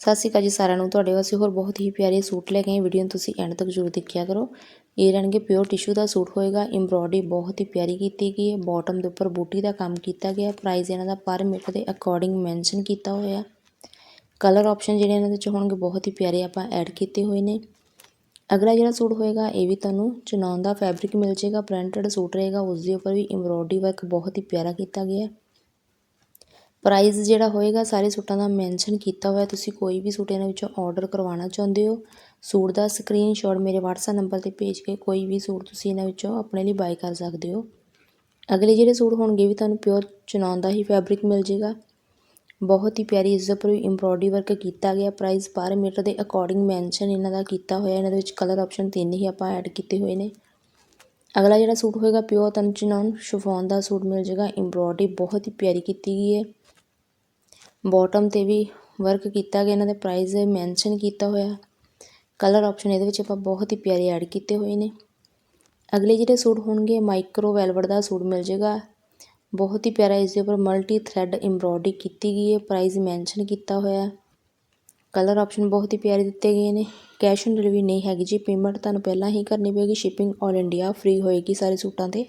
ਸਤਿ ਸ਼੍ਰੀ ਅਕਾਲ ਜੀ ਸਾਰਿਆਂ ਨੂੰ। ਤੁਹਾਡੇ ਵਾਸਤੇ ਹੋਰ ਬਹੁਤ ਹੀ ਪਿਆਰੇ ਸੂਟ ਲੈ ਕੇ ਆਏ। ਵੀਡੀਓ ਨੂੰ ਤੁਸੀਂ ਐਂਡ ਤੱਕ ਜ਼ਰੂਰ ਦੇਖਿਆ ਕਰੋ। ਇਹ ਰਹਿਣਗੇ ਪਿਓਰ ਟਿਸ਼ੂ ਦਾ ਸੂਟ ਹੋਏਗਾ। ਐਮਬ੍ਰੋਇਡਰੀ ਬਹੁਤ ਹੀ ਪਿਆਰੀ ਕੀਤੀ ਗਈ ਹੈ। ਬਾਟਮ ਦੇ ਉੱਪਰ ਬੂਟੀ ਦਾ ਕੰਮ ਕੀਤਾ ਗਿਆ ਪ੍ਰਾਈਸ ਇਹਨਾਂ ਦਾ ਪਰ ਮੀਟਰ ਦੇ ਅਕੋਰਡਿੰਗ ਮੈਂਸ਼ਨ ਕੀਤਾ ਹੋਇਆ ਕਲਰ ਆਪਸ਼ਨ ਜਿਹੜੇ ਇਹਨਾਂ ਦੇ ਵਿੱਚ ਹੋਣਗੇ ਬਹੁਤ ਹੀ ਪਿਆਰੇ ਆਪਾਂ ਐਡ ਕੀਤੇ ਹੋਏ ਨੇ। ਅਗਲਾ ਜਿਹੜਾ ਸੂਟ ਹੋਏਗਾ, ਇਹ ਵੀ ਤੁਹਾਨੂੰ ਚਨੌਨ ਦਾ ਫੈਬਰਿਕ ਮਿਲ ਜਾਏਗਾ। ਪ੍ਰਿੰਟਡ ਸੂਟ ਰਹੇਗਾ। ਉਸ ਦੇ ਉੱਪਰ ਵੀ ਐਮਬ੍ਰੋਇਡਰੀ ਵਰਕ ਬਹੁਤ ਹੀ ਪਿਆਰਾ ਕੀਤਾ ਗਿਆ ਹੈ। ਪ੍ਰਾਈਜ਼ ਜਿਹੜਾ ਹੋਏਗਾ, ਸਾਰੇ ਸੂਟਾਂ ਦਾ ਮੈਂਸ਼ਨ ਕੀਤਾ ਹੋਇਆ, ਤੁਸੀਂ ਕੋਈ ਵੀ ਸੂਟ ਇਹਨਾਂ ਵਿੱਚੋਂ ਆਰਡਰ ਕਰਵਾਉਣਾ ਚਾਹੁੰਦੇ ਹੋ, ਸੂਟ ਦਾ ਸਕਰੀਨਸ਼ਾਟ ਮੇਰੇ WhatsApp ਨੰਬਰ ਤੇ ਭੇਜ ਕੇ ਕੋਈ ਵੀ ਸੂਟ ਤੁਸੀਂ ਇਹਨਾਂ ਵਿੱਚੋਂ ਆਪਣੇ ਲਈ ਬਾਈ ਕਰ ਸਕਦੇ ਹੋ। ਅਗਲੇ ਜਿਹੜੇ ਸੂਟ ਹੋਣਗੇ ਵੀ ਤੁਹਾਨੂੰ ਪਿਓਰ ਚਨੌਨ ਦਾ ਹੀ ਫੈਬਰਿਕ ਮਿਲ ਜੇਗਾ। ਬਹੁਤ ਹੀ ਪਿਆਰੀ ਇਸ ਦੇ ਉੱਪਰ ਵੀ ਐਮਬ੍ਰੋਇਡਰੀ ਵਰਕ ਕੀਤਾ ਗਿਆ ਪ੍ਰਾਈਸ ਪਰ ਮੀਟਰ ਦੇ ਅਕੋਰਡਿੰਗ ਮੈਂਸ਼ਨ ਇਹਨਾਂ ਦਾ ਕੀਤਾ ਹੋਇਆ, ਇਹਨਾਂ ਦੇ ਵਿੱਚ ਕਲਰ ਆਪਸ਼ਨ ਤਿੰਨ ਹੀ ਆਪਾਂ ਐਡ ਕੀਤੇ ਹੋਏ ਨੇ। ਅਗਲਾ ਜਿਹੜਾ ਸੂਟ ਹੋਏਗਾ ਪਿਓਰ ਤੁਹਾਨੂੰ ਚਨੌਨ ਸ਼ਿਫੋਨ ਦਾ ਸੂਟ ਮਿਲ ਜਾਏਗਾ। ਐਮਬ੍ਰੋਇਡਰੀ ਬਹੁਤ ਹੀ ਪਿਆਰੀ ਕੀਤੀ ਗਈ ਹੈ। ਬਾਟਮ ਤੇ ਵੀ ਵਰਕ ਕੀਤਾ ਗਿਆ, ਇਹਨਾਂ ਦੇ ਪ੍ਰਾਈਸ ਮੈਂਸ਼ਨ ਕੀਤਾ ਹੋਇਆ। ਕਲਰ ਆਪਸ਼ਨ ਇਹਦੇ ਵਿੱਚ ਆਪਾਂ ਬਹੁਤ ਹੀ ਪਿਆਰੇ ਐਡ ਕੀਤੇ ਹੋਏ ਨੇ। ਅਗਲੇ ਜਿਹੜੇ ਸੂਟ ਹੋਣਗੇ ਮਾਈਕਰੋ ਵੈਲਵਟ ਦਾ ਸੂਟ ਮਿਲ ਜਾਏਗਾ। ਬਹੁਤ ਹੀ ਪਿਆਰਾ ਇਸ ਦੇ ਉੱਪਰ ਮਲਟੀ ਥ੍ਰੈਡ ਐਮਬ੍ਰੋਇਡਰੀ ਕੀਤੀ ਗਈ ਹੈ ਪ੍ਰਾਈਸ ਮੈਂਸ਼ਨ ਕੀਤਾ ਹੋਇਆ। ਕਲਰ ਆਪਸ਼ਨ ਬਹੁਤ ਹੀ ਪਿਆਰੇ ਦਿੱਤੇ ਗਏ ਨੇ। ਕੈਸ਼ ਔਨ ਡਿਲੀਵਰੀ ਨਹੀਂ ਹੈਗੀ ਜੀ। ਪੇਮੈਂਟ ਤੁਹਾਨੂੰ ਪਹਿਲਾਂ ਹੀ ਕਰਨੀ ਪਏਗੀ। ਸ਼ਿਪਿੰਗ ਆਲ ਇੰਡੀਆ ਫ੍ਰੀ ਹੋਏਗੀ ਸਾਰੇ ਸੂਟਾਂ ਤੇ।